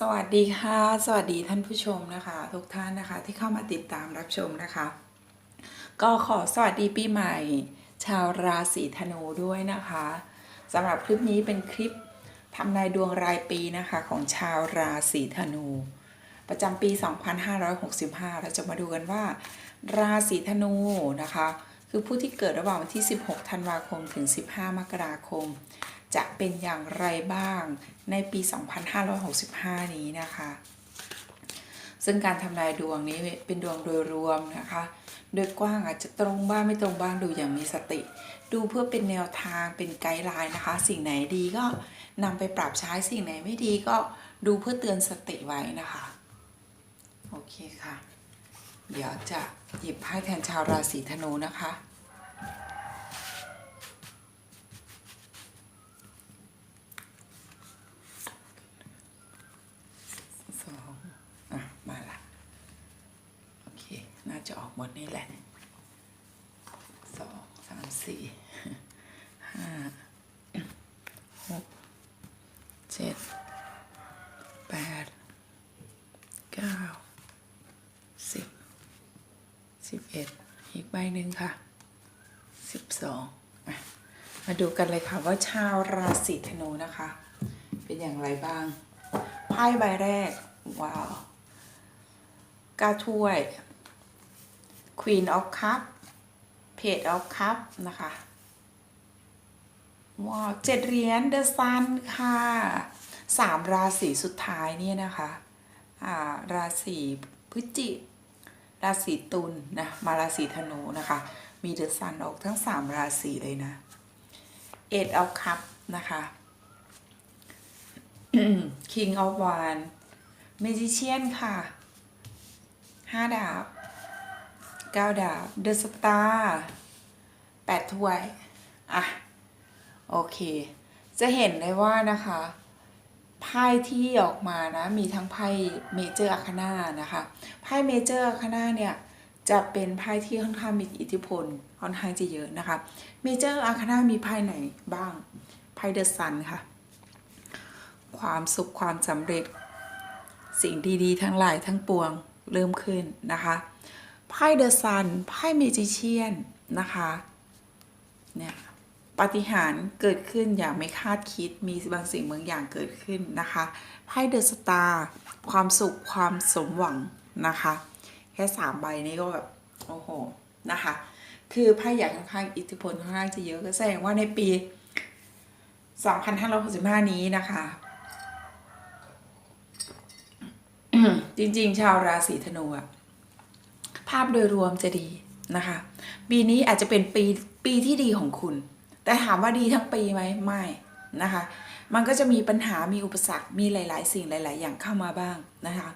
สวัสดีค่ะ สวัสดีท่านผู้ชมนะคะ ทุกท่านนะคะที่เข้ามาติดตามรับชมนะคะ ก็ขอสวัสดีปีใหม่ ชาวราศีธนูด้วยนะคะสำหรับคลิปนี้เป็นคลิปทำนายดวงรายปีนะคะของชาวราศีธนู ประจำปี 2565 เราจะมาดูกันว่า ราศีธนูนะคะ คือผู้ที่เกิดระหว่างวันที่ 16 ธันวาคมถึง 15 มกราคม จะเป็นอย่างไรบ้างในปี 2565 นี้นะคะ ซึ่งการทำนายดวงนี้เป็นดวงโดยรวมนะคะ โดยกว้างอาจจะตรงบ้างไม่ตรงบ้างดูอย่างมีสติ ดูเพื่อเป็นแนวทางเป็นไกด์ไลน์นะคะ สิ่งไหนดีก็นำไปปรับใช้สิ่งไหนไม่ดีก็ดูเพื่อเตือนสติไว้นะคะ โอเคค่ะ เดี๋ยวจะหยิบไพ่แทนชาวราศีธนูนะคะ สองอะ มาละ โอเค น่าจะออกหมดนี่แหละ สอง สาม สี่ ห้า หก เจ็ดแปดเก้าสิบสิบเอ็ดอีกใบหนึ่งค่ะสิบสองมาดูกันเลยค่ะว่าชาวราศีธนูนะคะ เป็นอย่างไรบ้างไพ่ใบแรก ว้าวกาถ้วย Queen of Cup Page of Cup นะคะ ว้าวเจ็ดเหรียญ The Sun ค่ะสามราศีสุดท้ายเนี่ยนะคะอ่าราศีพฤศจิกราศีตุลนะมาราศีธนูนะคะ มีเดอะซันออกทั้งสามราศีเลยนะเอ็ดเอาคัพนะคะ King of Wands Magician ค่ะห้าดาบเก้าดาบ The Star แปดถ้วย อะ โอเค จะเห็นได้ว่านะคะไพ่ที่ออกมานะมีทั้งไพ่เมเจอร์อาคานานะคะไพ่เมเจอร์อาคานาเนี่ยจะเป็นไพ่ที่ค่อนข้างมีอิทธิพลค่อนข้างจะเยอะนะคะเมเจอร์อาคานามีไพ่ไหนบ้างไพ่เดอะซันค่ะ ความสุขความสำเร็จ สิ่งดีๆ ทั้งหลายทั้งปวงเริ่มขึ้นนะคะไพ่เดอะซันไพ่เมจิเชียนนะคะเนี่ย ปาฏิหาริย์เกิดขึ้นอย่างไม่คาดคิดมีบางสิ่งบางอย่างเกิดขึ้นนะคะไพ่เดอะสตาร์ความสุขความสมหวังนะคะ แค่สามใบนี้ก็แบบโอ้โหนะคะ คือไพ่ใหญ่ค่อนข้างอิทธิพลค่อนข้างจะเยอะก็แสดงว่าในปี 2565 นี้นะคะ จริงๆ ชาวราศีธนูอะภาพโดยรวมจะดีนะคะ ปีนี้อาจจะเป็นปีปีที่ดีของคุณ แต่ถามว่าดีทั้งปีไหมไม่นะคะ มันก็จะมีปัญหามีอุปสรรคมีหลาย ๆ สิ่งหลาย ๆ อย่างเข้ามาบ้างนะคะ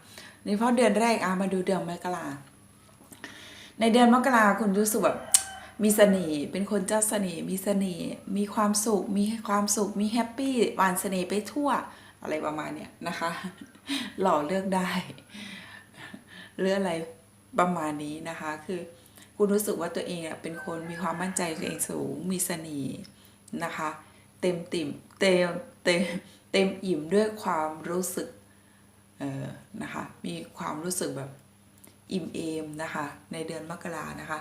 ในเพราะเดือนแรกอามาดูเดือนมกราในเดือนมกราคุณรู้สึกแบบมีเสน่ห์เป็นคนเจ้าเสน่ห์มีเสน่ห์มีความสุข มีความสุข มีแฮปปี้หวานเสน่ห์ไปทั่วอะไรประมาณเนี้ยนะคะ หล่อเลือกได้เรื่องอะไรประมาณนี้นะคะคือ คุณรู้สึกว่าตัวเองอะเป็นคนมีความมั่นใจตัวเองสูงมีเสน่ห์นะคะ เต็มติ่มเต็มเต็มเต็มอิ่มด้วยความรู้สึกเออนะคะมีความรู้สึกแบบอิ่มเอมนะคะในเดือนมกรานะคะ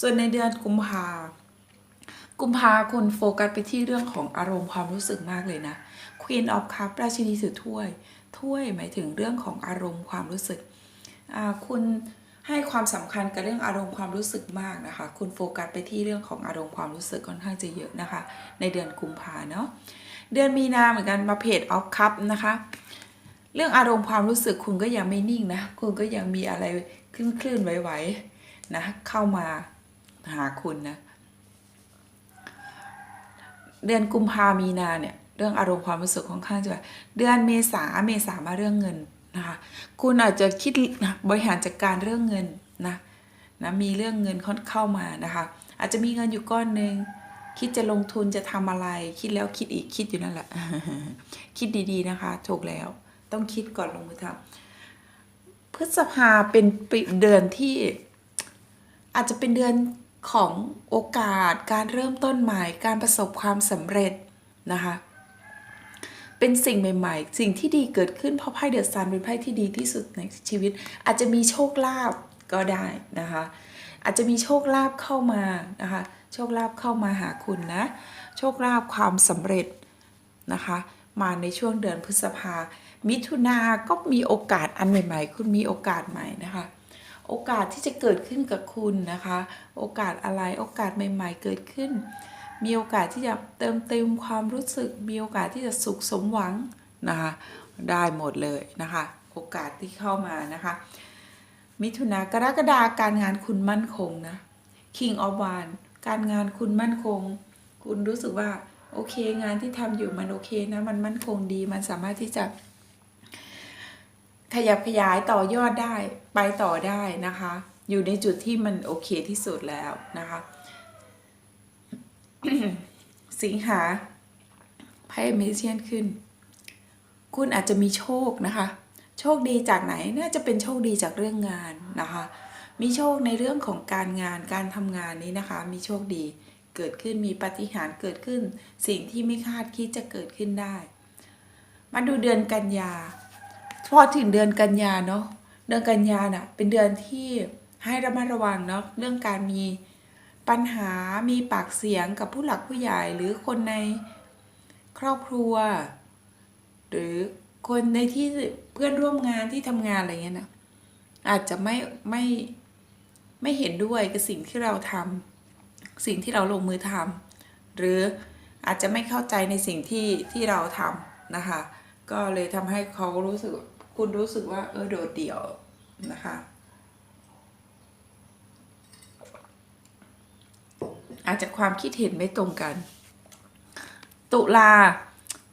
ส่วนในเดือนกุมภากุมภาคุณโฟกัสไปที่เรื่องของอารมณ์ความรู้สึกมากเลยนะ Queen of Cup ราชินีถือถ้วย ถ้วยหมายถึงเรื่องของอารมณ์ความรู้สึกคุณ ให้ความสำคัญกับเรื่องอารมณ์ความรู้สึกมากนะคะ คุณโฟกัสไปที่เรื่องของอารมณ์ความรู้สึกค่อนข้างจะเยอะนะคะ ในเดือนกุมภาเนาะเดือนมีนาเหมือนกันมาเพจออฟคัพนะคะ เรื่องอารมณ์ความรู้สึกคุณก็ยังไม่นิ่งนะ คุณก็ยังมีอะไรคลื่นคลื่นๆไหวๆนะเข้ามาหาคุณนะ เดือนกุมภามีนาเนี่ยเรื่องอารมณ์ความรู้สึกค่อนข้างจะเดือนเมษาเมษามาเรื่องเงิน นะคะคุณอาจจะคิดนะบริหารจัดการเรื่องเงินนะนะมีเรื่องเงินเข้ามานะคะอาจจะมีเงินอยู่ก้อนหนึ่งคิดจะลงทุนจะทำอะไรคิดแล้วคิดอีกคิดอยู่นั่นแหละ คิดดีๆนะคะถูกแล้ว ต้องคิดก่อนลงมือทำพฤษภาเป็นเดือนที่ อาจจะเป็นเดือนของโอกาส การเริ่มต้นใหม่ การประสบความสำเร็จนะคะ เป็นสิ่งใหม่ ๆ สิ่งที่ดีเกิดขึ้นเพราะไพ่เดอะซันเป็นไพ่ที่ดีที่สุดในชีวิต อาจจะมีโชคลาภก็ได้นะคะ อาจจะมีโชคลาภเข้ามานะคะ โชคลาภเข้ามาหาคุณนะ โชคลาภความสำเร็จนะคะ มาในช่วงเดือนพฤษภา มิถุนาก็มีโอกาสอันใหม่ ๆ คุณมีโอกาสใหม่นะคะโอกาสที่จะเกิดขึ้นกับคุณนะคะ โอกาสอะไร โอกาสใหม่ ๆ เกิดขึ้น มีโอกาสที่จะเติมเต็มความรู้สึก มีโอกาสที่จะสุขสมหวังนะคะได้หมดเลยนะคะ โอกาสที่เข้ามานะคะ มิถุนากรกฎาการงานคุณมั่นคงนะ King of w a n การงานคุณมั่นคง คุณรู้สึกว่าโอเคงานที่ทำอยู่มันโอเคนะมันมั่นคงดีมันสามารถที่จะ ขยับขยายต่อยอดได้ไปต่อได้นะคะ อยู่ในจุดที่มันโอเคที่สุดแล้วนะคะ สิงหาไพ่เมเชียนขึ้น คุณอาจจะมีโชคนะคะ โชคดีจากไหนน่าจะเป็นโชคดีจากเรื่องงานนะคะ มีโชคในเรื่องของการงานการทำงานนี้นะคะ มีโชคดีเกิดขึ้นมีปาฏิหารย์เกิดขึ้น สิ่งที่ไม่คาดคิดจะเกิดขึ้นได้ มาดูเดือนกันยาพอถึงเดือนกันยาเนาะเดือนกันยาน่ะเป็นเดือนที่ให้ระมัดระวังเนาะเรื่องการมี ปัญหามีปากเสียงกับผู้หลักผู้ใหญ่หรือคนในครอบครัว หรือคนในที่เพื่อนร่วมงานที่ทำงานอะไรเงี้ยนะอาจจะไม่ไม่ไม่เห็นด้วยกับสิ่งที่เราทำสิ่งที่เราลงมือทำหรืออาจจะไม่เข้าใจในสิ่งที่ที่เราทำนะคะ ก็เลยทำให้เขารู้สึกคุณรู้สึกว่าเออโดดเดี่ยวนะคะ อาจจะความคิดเห็นไม่ตรงกัน ตุลา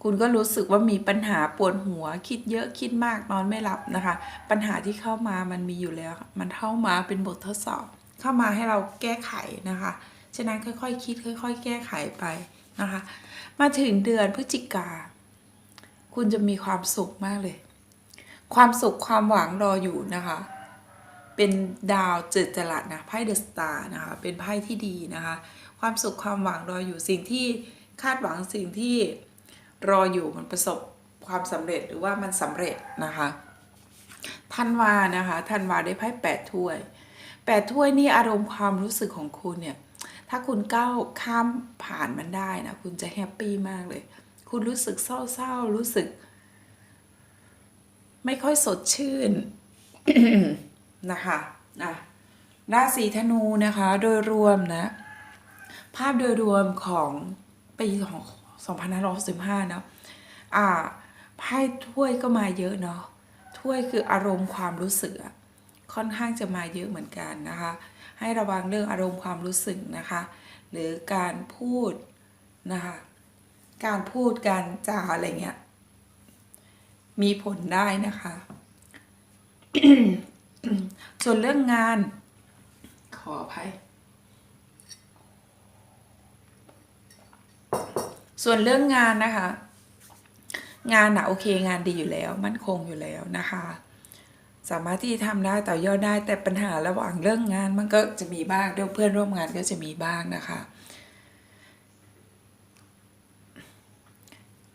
คุณก็รู้สึกว่ามีปัญหาปวดหัว คิดเยอะคิดมากนอนไม่หลับนะคะ ปัญหาที่เข้ามามันมีอยู่แล้ว มันเข้ามาเป็นบททดสอบ เข้ามาให้เราแก้ไขนะคะ ฉะนั้นค่อยๆคคิดค่อย ๆ แก้ไขไปนะคะ มาถึงเดือนพฤศจิกา คุณจะมีความสุขมากเลย ความสุขความหวังรออยู่นะคะ เป็นดาวเจิดจรัสนะไพ่เดอะสตาร์นะคะ เป็นไพ่ที่ดีนะคะ ความสุขความหวังรออยู่สิ่งที่คาดหวังสิ่งที่รออยู่มันประสบความสำเร็จหรือว่ามันสำเร็จนะคะธันวานะคะธันวาได้ไพ่แปดถ้วยแปดถ้วยนี่อารมณ์ความรู้สึกของคุณเนี่ยถ้าคุณก้าวข้ามผ่านมันได้นะคุณจะแฮปปี้มากเลย คุณรู้สึกเศร้าๆรู้สึก ไม่ค่อยสดชื่นนะคะนะราศีธนูนะคะ โดยรวมนะ ภาพโดยรวมของปีของ2565เนาะอ่าไพ่ถ้วยก็มาเยอะเนาะถ้วยคืออารมณ์ความรู้สึกค่อนข้างจะมาเยอะเหมือนกันนะคะ ให้ระวังเรื่องอารมณ์ความรู้สึกนะคะ หรือการพูดนะคะ การพูดการจาอะไรเงี้ยมีผลได้นะคะส่วนเรื่องงานขออภัย ส่วนเรื่องงานนะคะ งานนะโอเคงานดีอยู่แล้วมั่นคงอยู่แล้วนะคะ สามารถที่จะทำได้ต่อยอดได้แต่ปัญหาระหว่างเรื่องงานมันก็จะมีบ้างเรื่องเพื่อนร่วมงานก็จะมีบ้างนะคะ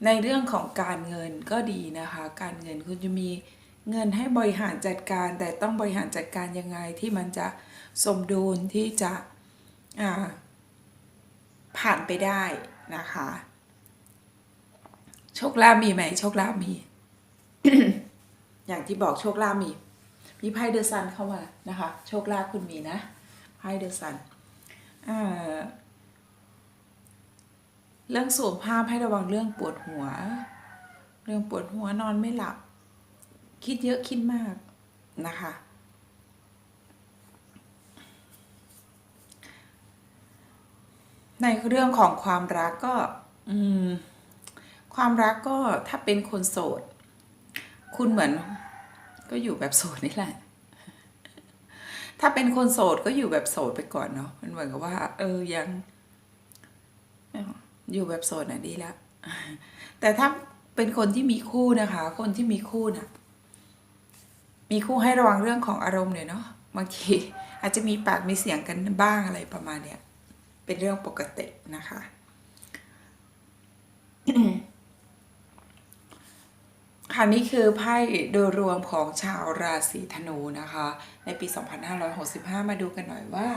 ในเรื่องของการเงินก็ดีนะคะ การเงินคุณจะมีเงินให้บริหารจัดการ แต่ต้องบริหารจัดการยังไงที่มันจะสมดุลที่จะผ่านไปได้นะคะ โชคลาภมีไหมโชคลาภมี อย่างที่บอกโชคลาภมี มีไพ่เดอะซันเข้ามานะคะ โชคลาภคุณมีนะไพ่เดอะซันเรื่องสุขภาพให้ระวังเรื่องปวดหัว เรื่องปวดหัวนอนไม่หลับ คิดเยอะคิดมากนะคะในเรื่องของความรักก็ อืม ความรักก็ถ้าเป็นคนโสด คุณเหมือน ก็อยู่แบบโสดนี่แหละ ถ้าเป็นคนโสดก็อยู่แบบโสดไปก่อนเนาะมันเหมือนกับว่า เออยัง อยู่แบบโสดน่ะดีแล้วแต่ถ้าเป็นคนที่มีคู่นะคะ คนที่มีคู่น่ะ มีคู่ให้ระวังเรื่องของอารมณ์เลยเนาะบางทีอาจจะมีปากมีเสียงกันบ้างอะไรประมาณเนี้ยเป็นเรื่องปกตินะคะ ค่ะนี่คือไพ่โดยรวมของชาวราศีธนูนะคะ ในปี 2565 มาดูกันหน่อยว่า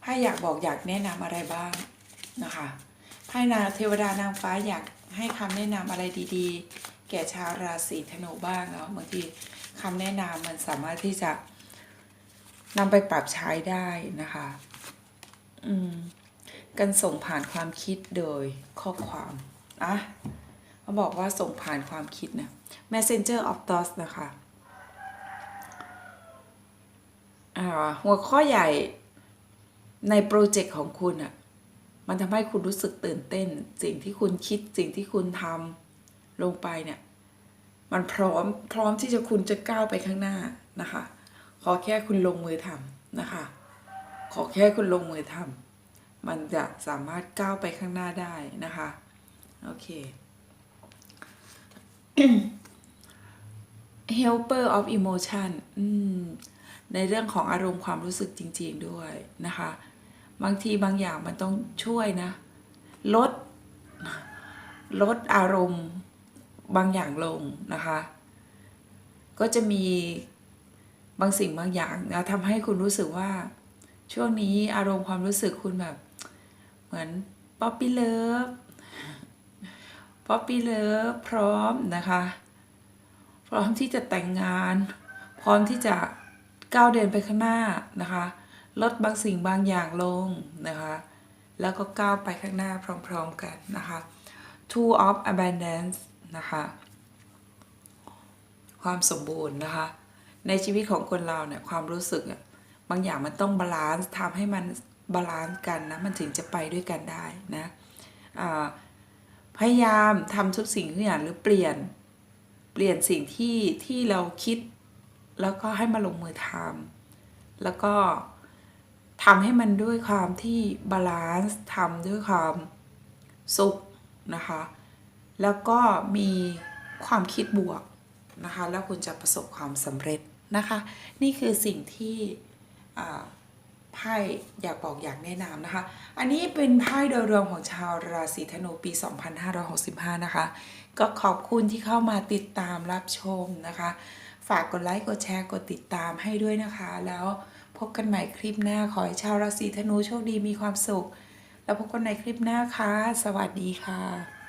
ไพ่อยากบอกอยากแนะนำอะไรบ้างนะคะไพ่นาเทวดานางฟ้าอยากให้คำแนะนำอะไรดีๆ แก่ชาวราศีธนูบ้างเนาะบางทีคำแนะนำมันสามารถที่จะนำไปปรับใช้ได้นะคะอืมการส่งผ่านความคิดโดยข้อความอะ เขาบอกว่าส่งผ่านความคิดนะ Messenger of Thoughts นะคะหัวข้อใหญ่ในโปรเจกต์ของคุณอะ่ะมันทำให้คุณรู้สึกตื่นเต้น สิ่งที่คุณคิดสิ่งที่คุณทำลงไปเนี่ย มันพร้อมพร้อมที่จะคุณจะก้าวไปข้างหน้านะคะ ขอแค่คุณลงมือทำนะคะ ขอแค่คุณลงมือทำมันจะสามารถก้าวไปข้างหน้าได้นะคะ โอเค helper of emotion อืมในเรื่องของอารมณ์ความรู้สึกจริง ๆด้วยนะคะ บางทีบางอย่างมันต้องช่วยนะ ลด ลดอารมณ์บางอย่างลงนะคะ ก็จะมีบางสิ่งบางอย่างนะทำให้คุณรู้สึกว่า ช่วงนี้อารมณ์ความรู้สึกคุณแบบ เหมือนป๊อปปี้เลิฟ ป๊อปปี้เลิฟพร้อมนะคะ พร้อมที่จะแต่งงาน พร้อมที่จะก้าวเดินไปข้างหน้านะคะ ลดบางสิ่งบางอย่างลงนะคะ แล้วก็ก้าวไปข้างหน้าพร้อมๆกันนะคะ two of abundance นะคะ ความสมบูรณ์นะคะ ในชีวิตของคนเราเนี่ยความรู้สึกอะบางอย่างมันต้องบาลานซ์ทำให้มันบาลานซ์กันนะ มันถึงจะไปด้วยกันได้นะอ่า พยายามทำทุกสิ่งทุกอย่างหรือเปลี่ยน เปลี่ยนสิ่งที่ที่เราคิด แล้วก็ให้มาลงมือทำแล้วก็ทำให้มันด้วยความที่บาลานซ์ทำด้วยความสุขนะคะ แล้วก็มีความคิดบวกนะคะ แล้วคุณจะประสบความสำเร็จนะคะ นี่คือสิ่งที่อ่า ไพ่อยากบอกอยากแนะนำนะคะ อันนี้เป็นไพ่โดยรวมของชาวราศีธนูปี 2565 นะคะ ก็ขอบคุณที่เข้ามาติดตามรับชมนะคะ ฝากกดไลค์กดแชร์กดติดตามให้ด้วยนะคะ แล้วพบกันใหม่คลิปหน้า ขอให้ชาวราศีธนูโชคดีมีความสุข แล้วพบกันในคลิปหน้าค่ะ สวัสดีค่ะ